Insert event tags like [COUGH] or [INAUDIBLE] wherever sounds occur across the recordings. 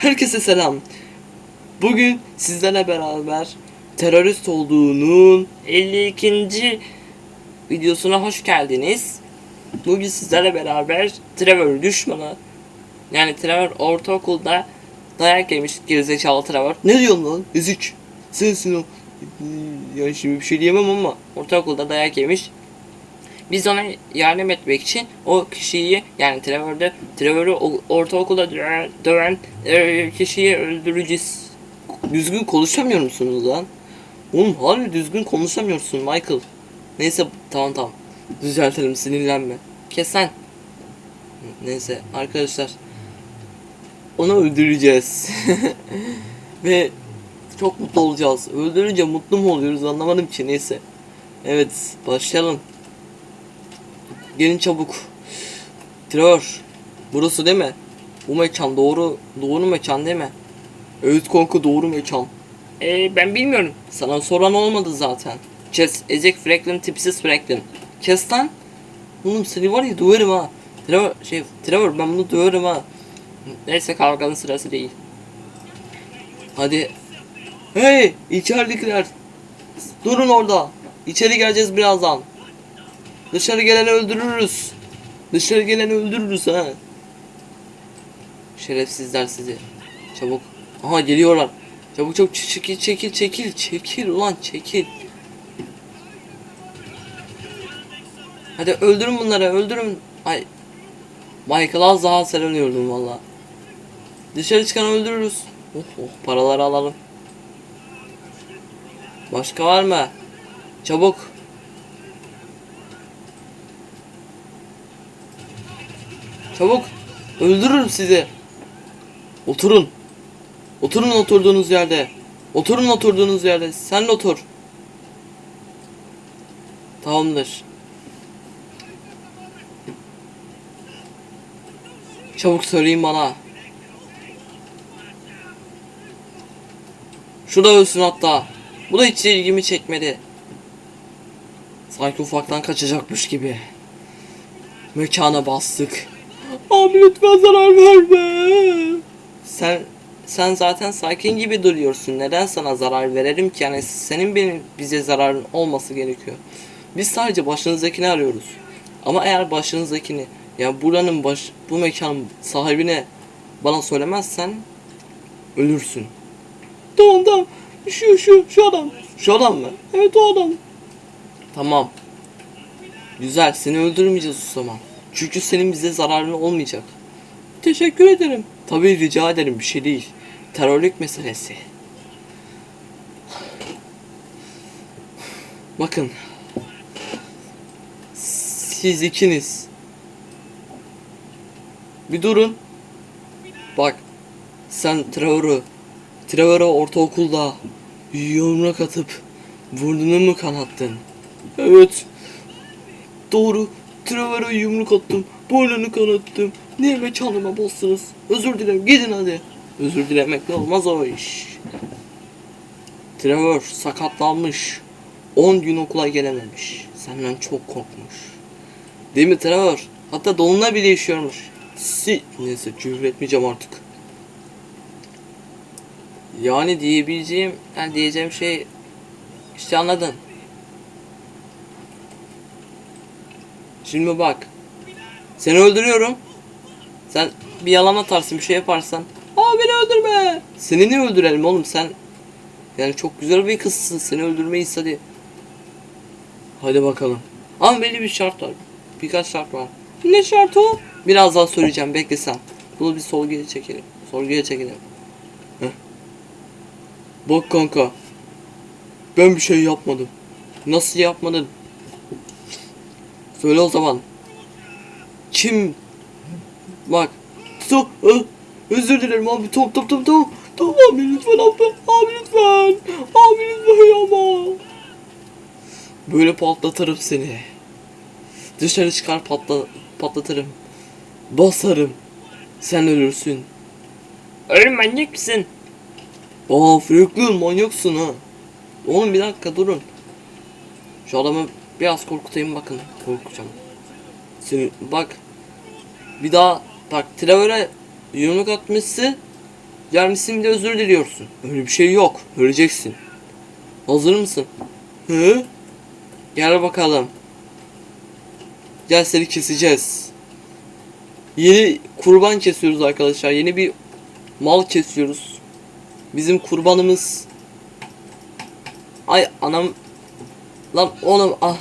Herkese selam. Bugün sizlerle beraber terörist olduğunun 52. videosuna hoş geldiniz. Bugün sizlerle beraber Trevor düşmanı yani Trevor ortaokulda dayak yemiş gerizekalı Trevor. Ne diyorsun lan? Ezik. Sensin o. Yani şimdi bir şey diyemem ama ortaokulda dayak yemiş. Biz ona yardım etmek için o kişiyi yani Trevor'da Trevor'u o- ortaokulda döven, e, kişiyi öldüreceğiz. Düzgün konuşamıyor musunuz lan? Oğlum harbi düzgün konuşamıyorsun Michael. Neyse tamam tamam. Düzeltelim sinirlenme. Kes sen. Neyse arkadaşlar. Onu öldüreceğiz. [LAUGHS] Ve çok mutlu olacağız. Öldürünce mutlu mu oluyoruz anlamadım ki neyse. Evet başlayalım. Gelin çabuk. Trevor. Burası değil mi? Bu mekan doğru doğru mekan değil mi? Evet kanka doğru mekan. Ee, ben bilmiyorum. Sana soran olmadı zaten. Kes, Ezek Franklin, tipsiz Franklin. Kes lan. Oğlum seni var ya döverim ha. Trevor, şey, Trevor ben bunu döverim ha. Neyse kavganın sırası değil. Hadi. Hey içeridekiler. Durun orada. İçeri geleceğiz birazdan. Dışarı geleni öldürürüz. Dışarı geleni öldürürüz ha. Şerefsizler sizi. Çabuk. Aha geliyorlar. Çabuk çabuk çekil çekil çekil çekil ulan çekil. Hadi öldürün bunları öldürün. Ay. Michael az daha sen ölüyordun valla. Dışarı çıkan öldürürüz. Oh oh paraları alalım. Başka var mı? Çabuk. Çabuk. Öldürürüm sizi. Oturun. Oturun oturduğunuz yerde. Oturun oturduğunuz yerde. Sen de otur. Tamamdır. Çabuk söyleyin bana. Şu da ölsün hatta. Bu da hiç ilgimi çekmedi. Sanki ufaktan kaçacakmış gibi. Mekana bastık. Abi lütfen zarar verme. Sen sen zaten sakin gibi duruyorsun. Neden sana zarar verelim ki? Yani senin benim bize zararın olması gerekiyor. Biz sadece başınızdakini arıyoruz. Ama eğer başınızdakini yani buranın baş bu mekanın sahibine bana söylemezsen ölürsün. Tamam tamam. Şu şu şu adam. Şu adam mı? Evet o adam. Tamam. Güzel seni öldürmeyeceğiz o zaman. Çünkü senin bize zararın olmayacak. Teşekkür ederim. Tabii rica ederim bir şey değil. Terörlük meselesi. Bakın. Siz ikiniz. Bir durun. Bak. Sen Trevor'u Trevor'a ortaokulda yumruk atıp burnunu mu kanattın? Evet. Doğru. Trevor'a yumruk attım. Burnunu kanattım. Niye mekanıma bastınız? Özür dilerim. Gidin hadi. Özür dilemekle olmaz o iş. Trevor sakatlanmış. 10 gün okula gelememiş. Senden çok korkmuş. Değil mi Trevor? Hatta donuna bile işiyormuş. Si neyse küfür etmeyeceğim artık. Yani diyebileceğim, yani diyeceğim şey işte anladın. Şimdi bak. Seni öldürüyorum. Sen bir yalan atarsın bir şey yaparsan. Aa beni öldürme. Seni niye öldürelim oğlum sen? Yani çok güzel bir kızsın. Seni öldürmeyiz hadi. Hadi bakalım. Ama belli bir şart var. Birkaç şart var. Ne şart o? Biraz daha söyleyeceğim bekle sen. Bunu bir sorguya çekelim. Sorguya çekelim. Heh. Bak kanka. Ben bir şey yapmadım. Nasıl yapmadın? Söyle o zaman. Kim? Bak. Ö- Özür dilerim abi. Tamam tamam tamam tamam. Tamam abi lütfen abi. Abi lütfen. Abi lütfen ama. Böyle patlatırım seni. Dışarı çıkar patla patlatırım. Basarım. Sen ölürsün. Ölüm manyak mısın? Aa Franklin manyaksın ha. Oğlum bir dakika durun. Şu adamı biraz korkutayım bakın. Korkacağım. Seni bak. Bir daha bak Trevor'a yumruk atmışsı. Gelmişsin bir de özür diliyorsun. Öyle bir şey yok. Öleceksin. Hazır mısın? Hı? Gel bakalım. Gel seni keseceğiz. Yeni kurban kesiyoruz arkadaşlar. Yeni bir mal kesiyoruz. Bizim kurbanımız. Ay anam. Lan oğlum ah.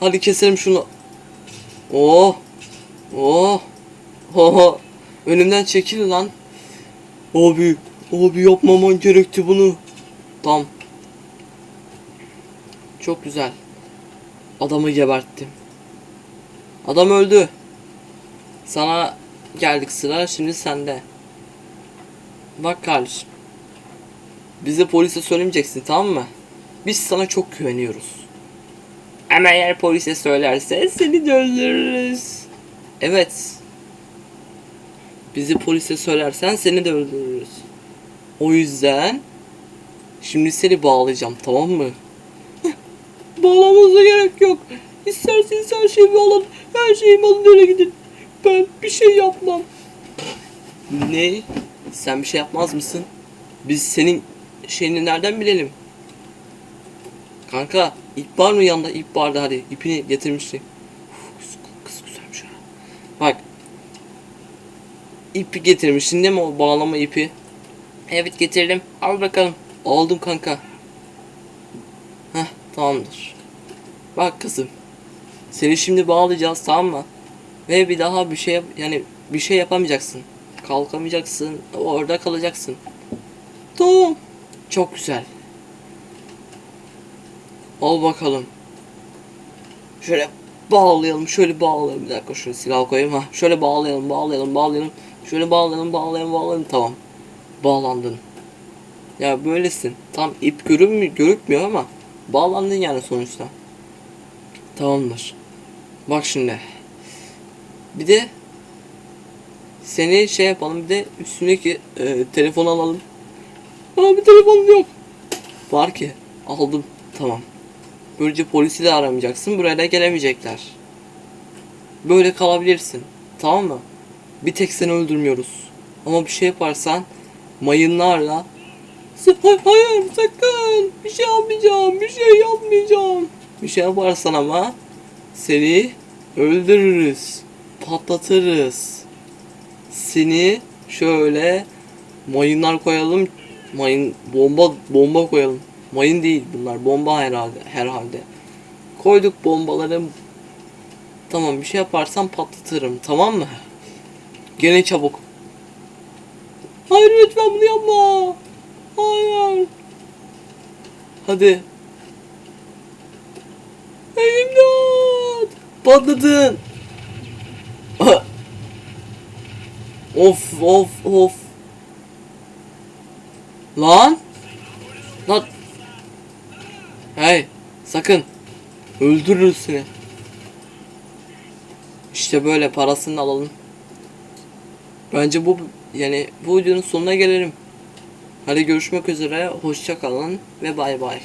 Hadi keselim şunu. Oh. Oh. Oh. Önümden çekil lan. Abi. Abi yapmaman gerekti bunu. Tamam. Çok güzel. Adamı geberttim. Adam öldü. Sana geldik sıra şimdi sende. Bak kardeşim. Bize polise söylemeyeceksin tamam mı? Biz sana çok güveniyoruz. Ama eğer polise söylerse seni de öldürürüz. Evet. Bizi polise söylersen seni de öldürürüz. O yüzden şimdi seni bağlayacağım tamam mı? [LAUGHS] Bağlamanıza gerek yok. İsterseniz her şeyimi alın. Her şeyimi alın öyle gidin. Ben bir şey yapmam. Ne? Sen bir şey yapmaz mısın? Biz senin şeyini nereden bilelim? Kanka ip var mı yanında? İp vardı hadi. ipini getirmişsin. Uf, Kız, güzelmiş ha. Bak. İpi getirmişsin değil mi o bağlama ipi? Evet getirdim. Al bakalım. Aldım kanka. Heh tamamdır. Bak kızım. Seni şimdi bağlayacağız tamam mı? Ve bir daha bir şey yani bir şey yapamayacaksın. Kalkamayacaksın. Orada kalacaksın. Tamam. Çok güzel. Al bakalım. Şöyle bağlayalım. Şöyle bağlayalım. Bir dakika şunu silah koyayım ha. Şöyle bağlayalım, bağlayalım, bağlayalım. Şöyle bağlayalım, bağlayalım, bağlayalım. Tamam. Bağlandın. Ya böylesin. Tam ip görünmüyor, görükmüyor ama bağlandın yani sonuçta. Tamamdır. Bak şimdi. Bir de seni şey yapalım bir de üstündeki e, telefonu alalım. Abi telefonum yok. Var ki. Aldım. Tamam. Böylece polisi de aramayacaksın. Buraya da gelemeyecekler. Böyle kalabilirsin. Tamam mı? Bir tek seni öldürmüyoruz. Ama bir şey yaparsan mayınlarla Sa- hay- Hayır sakın. Bir şey yapmayacağım. Bir şey yapmayacağım. Bir şey yaparsan ama seni öldürürüz. Patlatırız. Seni şöyle mayınlar koyalım. Mayın bomba bomba koyalım. Mayın değil bunlar. Bomba herhalde herhalde. Koyduk bombaları. Tamam bir şey yaparsan patlatırım. Tamam mı? Gene çabuk. Hayır lütfen bunu yapma. Hayır. Hadi. İmdat. Patladın. [LAUGHS] Of of of. Lan. Lan. Hey. Sakın. Öldürürüz seni. İşte böyle parasını alalım. Bence bu yani bu videonun sonuna gelelim. Hadi görüşmek üzere. Hoşça kalın ve bay bay.